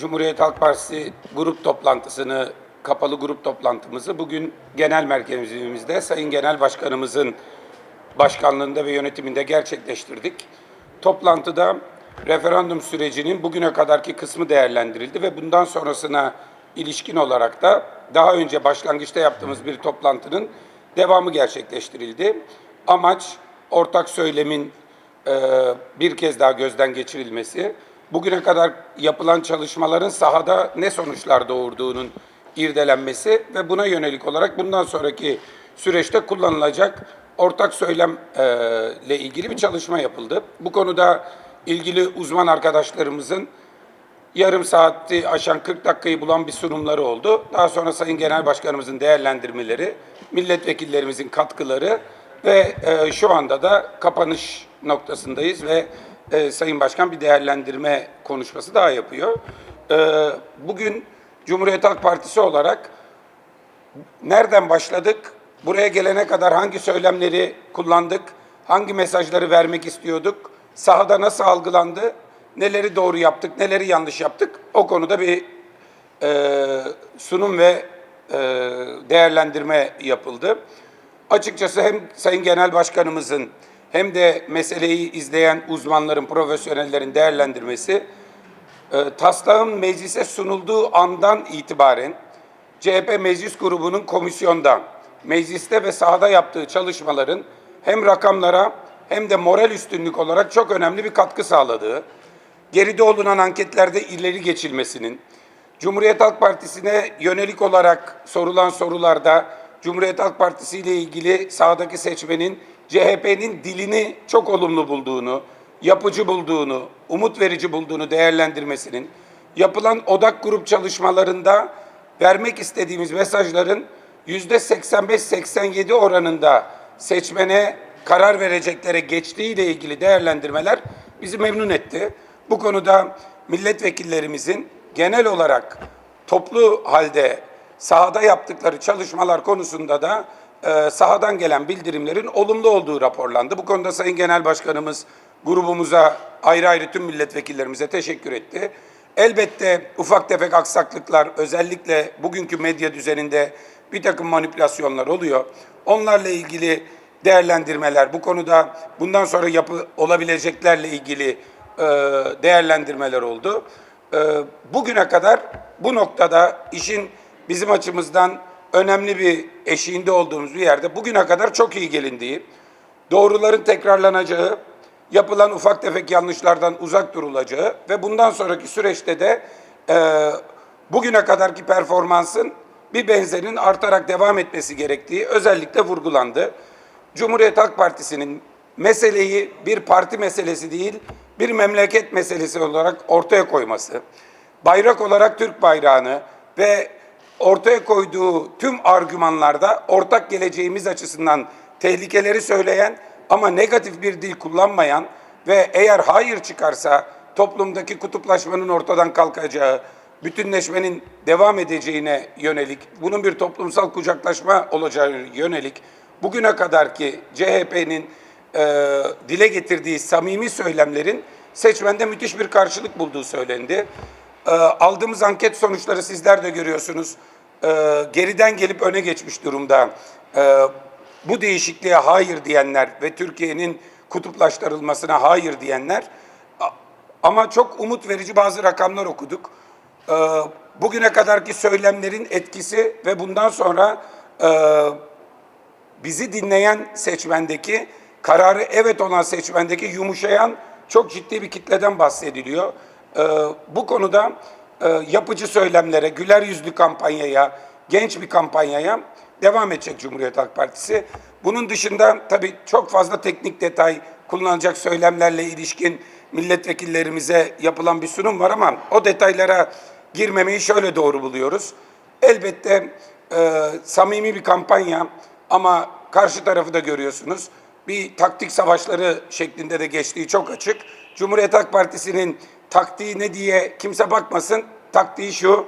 Cumhuriyet Halk Partisi grup toplantısını, kapalı grup toplantımızı bugün genel merkezimizde Sayın Genel Başkanımızın başkanlığında ve yönetiminde gerçekleştirdik. Toplantıda referandum sürecinin bugüne kadarki kısmı değerlendirildi ve bundan sonrasına ilişkin olarak da daha önce başlangıçta yaptığımız bir toplantının devamı gerçekleştirildi. Amaç ortak söylemin bir kez daha gözden geçirilmesi, bugüne kadar yapılan çalışmaların sahada ne sonuçlar doğurduğunun irdelenmesi ve buna yönelik olarak bundan sonraki süreçte kullanılacak ortak söylemle ile ilgili bir çalışma yapıldı. Bu konuda ilgili uzman arkadaşlarımızın yarım saati aşan 40 dakikayı bulan bir sunumları oldu. Daha sonra Sayın Genel Başkanımızın değerlendirmeleri, milletvekillerimizin katkıları ve e, şu anda da kapanış noktasındayız ve e, Sayın Başkan bir değerlendirme konuşması daha yapıyor. E, bugün Cumhuriyet Halk Partisi olarak nereden başladık? Buraya gelene kadar hangi söylemleri kullandık? Hangi mesajları vermek istiyorduk? Sahada nasıl algılandı? Neleri doğru yaptık, neleri yanlış yaptık? O konuda bir e, sunum ve e, değerlendirme yapıldı. Açıkçası hem Sayın Genel Başkanımızın hem de meseleyi izleyen uzmanların, profesyonellerin değerlendirmesi e, taslağın meclise sunulduğu andan itibaren CHP Meclis Grubu'nun komisyonda, mecliste ve sahada yaptığı çalışmaların hem rakamlara hem de moral üstünlük olarak çok önemli bir katkı sağladığı, geride olunan anketlerde ileri geçilmesinin, Cumhuriyet Halk Partisi'ne yönelik olarak sorulan sorularda Cumhuriyet Halk Partisi ile ilgili sahadaki seçmenin CHP'nin dilini çok olumlu bulduğunu, yapıcı bulduğunu, umut verici bulduğunu değerlendirmesinin, yapılan odak grup çalışmalarında vermek istediğimiz mesajların yüzde 85-87 oranında seçmene karar vereceklere geçtiği ile ilgili değerlendirmeler bizi memnun etti. Bu konuda milletvekillerimizin genel olarak toplu halde sahada yaptıkları çalışmalar konusunda da e, sahadan gelen bildirimlerin olumlu olduğu raporlandı. Bu konuda Sayın Genel Başkanımız grubumuza ayrı ayrı tüm milletvekillerimize teşekkür etti. Elbette ufak tefek aksaklıklar özellikle bugünkü medya düzeninde bir takım manipülasyonlar oluyor. Onlarla ilgili değerlendirmeler, bu konuda bundan sonra yapı olabileceklerle ilgili e, değerlendirmeler oldu. E, bugüne kadar bu noktada işin bizim açımızdan önemli bir eşiğinde olduğumuz bir yerde bugüne kadar çok iyi gelindiği, doğruların tekrarlanacağı, yapılan ufak tefek yanlışlardan uzak durulacağı ve bundan sonraki süreçte de e, bugüne kadarki performansın bir benzerinin artarak devam etmesi gerektiği özellikle vurgulandı. Cumhuriyet Halk Partisi'nin meseleyi bir parti meselesi değil, bir memleket meselesi olarak ortaya koyması, bayrak olarak Türk bayrağını ve ortaya koyduğu tüm argümanlarda ortak geleceğimiz açısından tehlikeleri söyleyen ama negatif bir dil kullanmayan ve eğer hayır çıkarsa toplumdaki kutuplaşmanın ortadan kalkacağı, bütünleşmenin devam edeceğine yönelik, bunun bir toplumsal kucaklaşma olacağı yönelik bugüne kadarki CHP'nin e, dile getirdiği samimi söylemlerin seçmende müthiş bir karşılık bulduğu söylendi. E, aldığımız anket sonuçları sizler de görüyorsunuz. E, geriden gelip öne geçmiş durumda. E, bu değişikliğe hayır diyenler ve Türkiye'nin kutuplaştırılmasına hayır diyenler ama çok umut verici bazı rakamlar okuduk. Bugüne kadarki söylemlerin etkisi ve bundan sonra e, bizi dinleyen seçmendeki kararı evet olan seçmendeki yumuşayan çok ciddi bir kitleden bahsediliyor. Ee, bu konuda e, yapıcı söylemlere, güler yüzlü kampanyaya, genç bir kampanyaya devam edecek Cumhuriyet Halk Partisi. Bunun dışında tabii çok fazla teknik detay kullanılacak söylemlerle ilişkin milletvekillerimize yapılan bir sunum var ama o detaylara girmemeyi şöyle doğru buluyoruz. Elbette e, samimi bir kampanya ama karşı tarafı da görüyorsunuz. Bir taktik savaşları şeklinde de geçtiği çok açık. Cumhuriyet Halk Partisi'nin taktiği ne diye kimse bakmasın. Taktiği şu,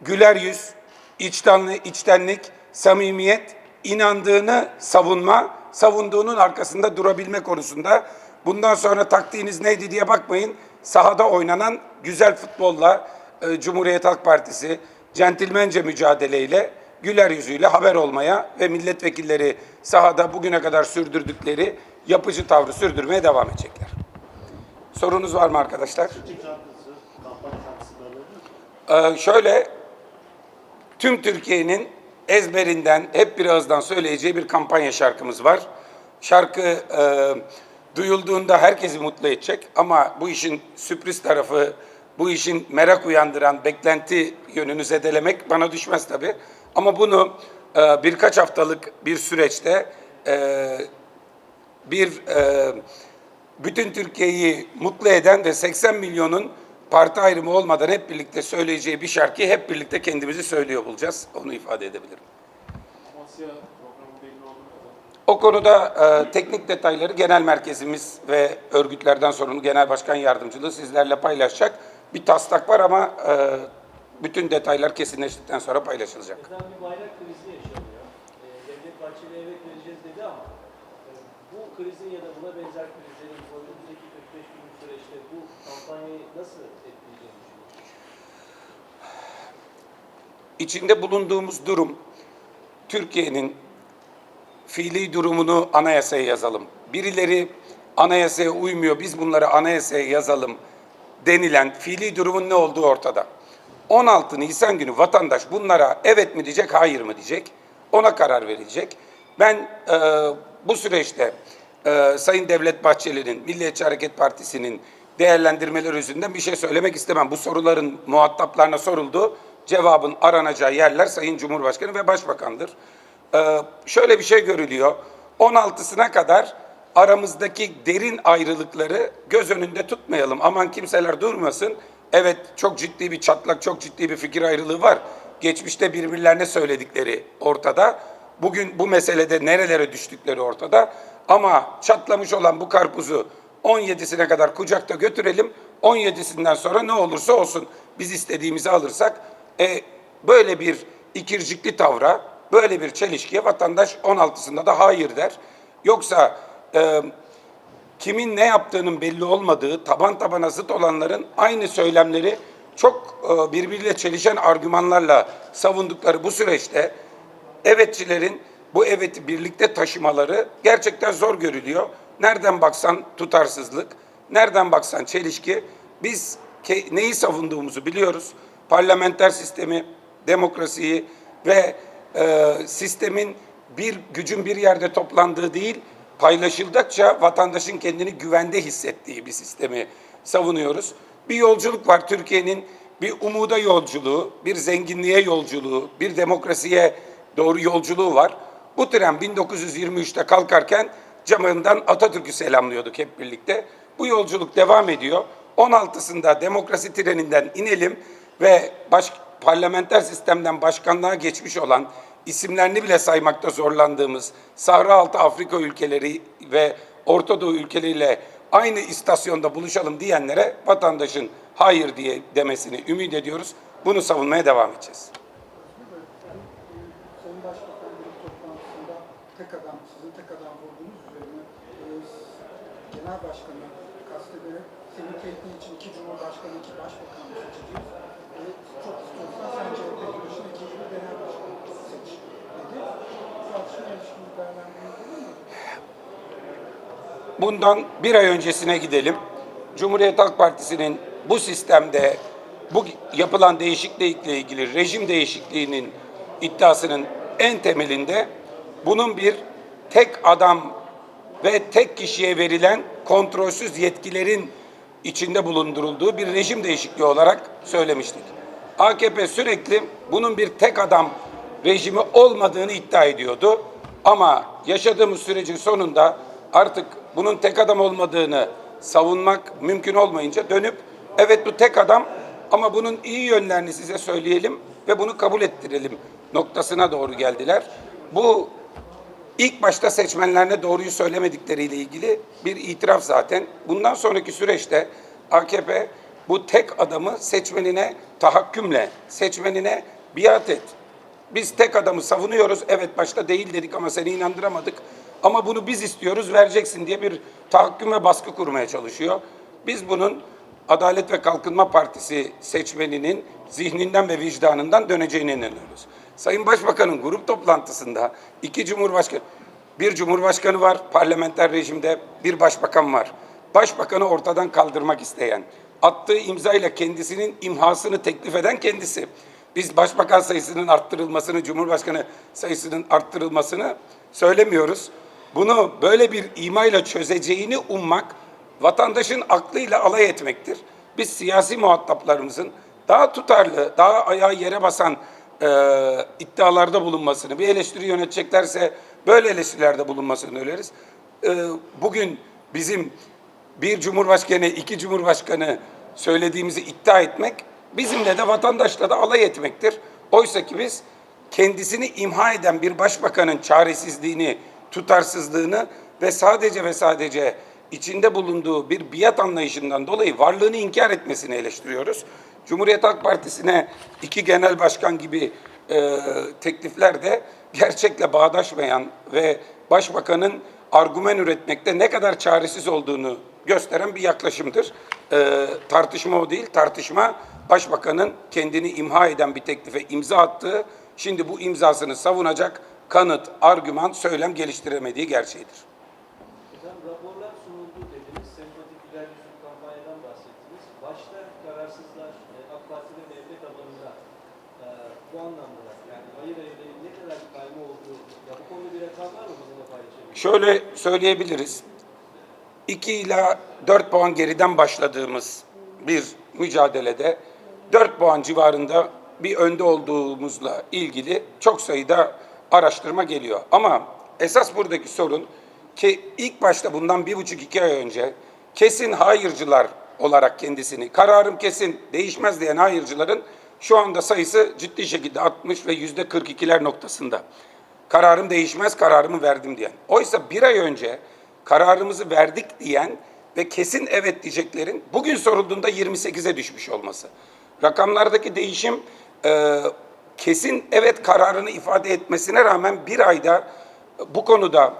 güler yüz, içtenli, içtenlik, samimiyet, inandığını savunma, savunduğunun arkasında durabilme konusunda. Bundan sonra taktiğiniz neydi diye bakmayın. Sahada oynanan güzel futbolla e, Cumhuriyet Halk Partisi centilmence mücadeleyle güler yüzüyle haber olmaya ve milletvekilleri sahada bugüne kadar sürdürdükleri yapıcı tavrı sürdürmeye devam edecekler. Sorunuz var mı arkadaşlar? Ee, şöyle tüm Türkiye'nin ezberinden hep bir ağızdan söyleyeceği bir kampanya şarkımız var. Şarkı e, duyulduğunda herkesi mutlu edecek ama bu işin sürpriz tarafı, bu işin merak uyandıran beklenti yönünü zedelemek bana düşmez tabii. Ama bunu e, birkaç haftalık bir süreçte e, bir e, bütün Türkiye'yi mutlu eden ve 80 milyonun parti ayrımı olmadan hep birlikte söyleyeceği bir şarkıyı hep birlikte kendimizi söylüyor bulacağız. Onu ifade edebilirim. Amasya programı belli oldu mu? O konuda e, teknik detayları genel merkezimiz ve örgütlerden sorumlu genel başkan yardımcılığı sizlerle paylaşacak. Bir taslak var ama e, bütün detaylar kesinleştikten sonra paylaşılacak. Bir bayrak krizi yaşanıyor. Ee, Devlet Bahçeli evet vereceğiz dedi ama e, bu krizin ya da buna benzer krizlerin önümüzdeki 45 günlük süreçte bu kampanyayı nasıl etkileyeceğini? İçinde bulunduğumuz durum Türkiye'nin fiili durumunu anayasaya yazalım. Birileri anayasaya uymuyor, biz bunları anayasaya yazalım denilen fiili durumun ne olduğu ortada. 16 Nisan günü vatandaş bunlara evet mi diyecek, hayır mı diyecek. Ona karar verilecek. Ben e, bu süreçte e, Sayın Devlet Bahçeli'nin, Milliyetçi Hareket Partisi'nin değerlendirmeleri yüzünden bir şey söylemek istemem. Bu soruların muhataplarına soruldu. Cevabın aranacağı yerler Sayın Cumhurbaşkanı ve Başbakan'dır. Ee, şöyle bir şey görülüyor. 16'sına kadar aramızdaki derin ayrılıkları göz önünde tutmayalım. Aman kimseler durmasın. Evet çok ciddi bir çatlak, çok ciddi bir fikir ayrılığı var. Geçmişte birbirlerine söyledikleri ortada. Bugün bu meselede nerelere düştükleri ortada. Ama çatlamış olan bu karpuzu 17'sine kadar kucakta götürelim. 17'sinden sonra ne olursa olsun biz istediğimizi alırsak e, böyle bir ikircikli tavra, böyle bir çelişkiye vatandaş 16'sında da hayır der. Yoksa e, kimin ne yaptığının belli olmadığı, taban tabana zıt olanların aynı söylemleri çok e, birbiriyle çelişen argümanlarla savundukları bu süreçte evetçilerin bu eveti birlikte taşımaları gerçekten zor görülüyor. Nereden baksan tutarsızlık, nereden baksan çelişki. Biz neyi savunduğumuzu biliyoruz. Parlamenter sistemi, demokrasiyi ve e, sistemin bir gücün bir yerde toplandığı değil, paylaşıldıkça vatandaşın kendini güvende hissettiği bir sistemi savunuyoruz. Bir yolculuk var Türkiye'nin bir umuda yolculuğu, bir zenginliğe yolculuğu, bir demokrasiye doğru yolculuğu var. Bu tren 1923'te kalkarken camından Atatürk'ü selamlıyorduk hep birlikte. Bu yolculuk devam ediyor. 16'sında demokrasi treninden inelim ve baş, parlamenter sistemden başkanlığa geçmiş olan isimlerini bile saymakta zorlandığımız Sahra Altı Afrika ülkeleri ve Orta Doğu ülkeleriyle aynı istasyonda buluşalım diyenlere vatandaşın hayır diye demesini ümit ediyoruz. Bunu savunmaya devam edeceğiz. Sayın Başbakan bir toplantısında tek adam, sizin tek adam vurduğunuz üzerine e, Genel Başkanı kastederek senin keyfin için iki Cumhurbaşkanı, iki Başbakan seçeceğiz. E, çok istiyorsan sen CHP girişine ikinci bir genel başkan seç dedi. Tartışma ilişkini değerlendirebilir mi? Bundan bir ay öncesine gidelim. Cumhuriyet Halk Partisi'nin bu sistemde bu yapılan değişiklikle ilgili rejim değişikliğinin iddiasının en temelinde bunun bir tek adam ve tek kişiye verilen kontrolsüz yetkilerin içinde bulundurulduğu bir rejim değişikliği olarak söylemiştik. AKP sürekli bunun bir tek adam rejimi olmadığını iddia ediyordu. Ama yaşadığımız sürecin sonunda artık bunun tek adam olmadığını savunmak mümkün olmayınca dönüp evet bu tek adam ama bunun iyi yönlerini size söyleyelim ve bunu kabul ettirelim noktasına doğru geldiler. Bu İlk başta seçmenlerine doğruyu söylemedikleriyle ilgili bir itiraf zaten. Bundan sonraki süreçte AKP bu tek adamı seçmenine tahakkümle, seçmenine biat et. Biz tek adamı savunuyoruz. Evet başta değil dedik ama seni inandıramadık. Ama bunu biz istiyoruz, vereceksin diye bir tahakküm ve baskı kurmaya çalışıyor. Biz bunun Adalet ve Kalkınma Partisi seçmeninin zihninden ve vicdanından döneceğine inanıyoruz. Sayın Başbakan'ın grup toplantısında iki cumhurbaşkanı, bir cumhurbaşkanı var parlamenter rejimde, bir başbakan var. Başbakanı ortadan kaldırmak isteyen, attığı imzayla kendisinin imhasını teklif eden kendisi. Biz başbakan sayısının arttırılmasını, cumhurbaşkanı sayısının arttırılmasını söylemiyoruz. Bunu böyle bir imayla çözeceğini ummak vatandaşın aklıyla alay etmektir. Biz siyasi muhataplarımızın daha tutarlı, daha ayağı yere basan e, iddialarda bulunmasını, bir eleştiri yöneteceklerse böyle eleştirilerde bulunmasını öneriz. E, bugün bizim bir cumhurbaşkanı, iki cumhurbaşkanı söylediğimizi iddia etmek bizimle de vatandaşla da alay etmektir. Oysa ki biz kendisini imha eden bir başbakanın çaresizliğini, tutarsızlığını ve sadece ve sadece içinde bulunduğu bir biat anlayışından dolayı varlığını inkar etmesini eleştiriyoruz. Cumhuriyet Halk Partisi'ne iki genel başkan gibi e, teklifler de gerçekle bağdaşmayan ve başbakanın argüman üretmekte ne kadar çaresiz olduğunu gösteren bir yaklaşımdır. E, tartışma o değil, tartışma başbakanın kendini imha eden bir teklife imza attığı, şimdi bu imzasını savunacak kanıt, argüman, söylem geliştiremediği gerçeğidir. Dediniz. Sempatik güler yüzlü kampanyadan bahsettiniz. Başta kararsızlar e, AK Parti ve MHP tabanında e, bu anlamda yani hayır hayırların ne kadar kayma olduğu ya bu konuda bir rakam var mı bizimle paylaşabilir? Şöyle söyleyebiliriz. 2 ila 4 puan geriden başladığımız bir mücadelede 4 puan civarında bir önde olduğumuzla ilgili çok sayıda araştırma geliyor. Ama esas buradaki sorun ki ilk başta bundan bir buçuk iki ay önce kesin hayırcılar olarak kendisini kararım kesin değişmez diyen hayırcıların şu anda sayısı ciddi şekilde 60 ve yüzde 42'ler noktasında. Kararım değişmez, kararımı verdim diyen. Oysa bir ay önce kararımızı verdik diyen ve kesin evet diyeceklerin bugün sorulduğunda 28'e düşmüş olması. Rakamlardaki değişim e, kesin evet kararını ifade etmesine rağmen bir ayda bu konuda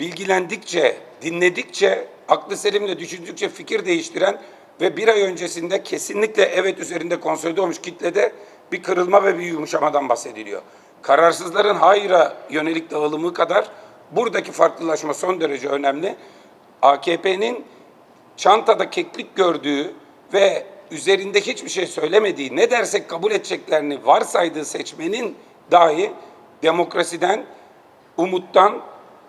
bilgilendikçe, dinledikçe, aklı selimle düşündükçe fikir değiştiren ve bir ay öncesinde kesinlikle evet üzerinde konsolide olmuş kitlede bir kırılma ve bir yumuşamadan bahsediliyor. Kararsızların hayra yönelik dağılımı kadar buradaki farklılaşma son derece önemli. AKP'nin çantada keklik gördüğü ve üzerinde hiçbir şey söylemediği, ne dersek kabul edeceklerini varsaydığı seçmenin dahi demokrasiden, umuttan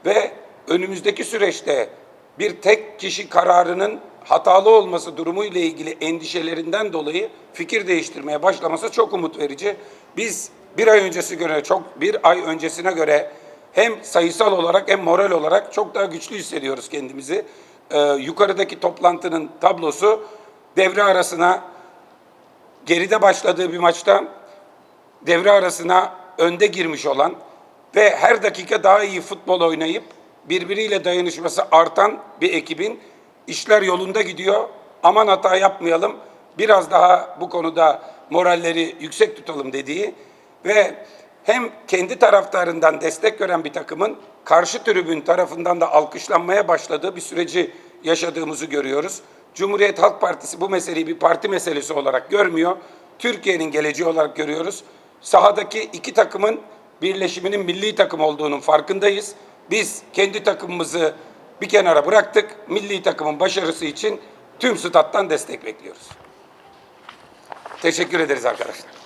ve önümüzdeki süreçte bir tek kişi kararının hatalı olması durumu ile ilgili endişelerinden dolayı fikir değiştirmeye başlaması çok umut verici. Biz bir ay öncesi göre çok bir ay öncesine göre hem sayısal olarak hem moral olarak çok daha güçlü hissediyoruz kendimizi. Ee, yukarıdaki toplantının tablosu devre arasına geride başladığı bir maçta devre arasına önde girmiş olan ve her dakika daha iyi futbol oynayıp birbiriyle dayanışması artan bir ekibin işler yolunda gidiyor. Aman hata yapmayalım. Biraz daha bu konuda moralleri yüksek tutalım dediği ve hem kendi taraftarından destek gören bir takımın karşı tribün tarafından da alkışlanmaya başladığı bir süreci yaşadığımızı görüyoruz. Cumhuriyet Halk Partisi bu meseleyi bir parti meselesi olarak görmüyor. Türkiye'nin geleceği olarak görüyoruz. Sahadaki iki takımın birleşiminin milli takım olduğunun farkındayız. Biz kendi takımımızı bir kenara bıraktık. Milli takımın başarısı için tüm stat'tan destek bekliyoruz. Teşekkür ederiz arkadaşlar.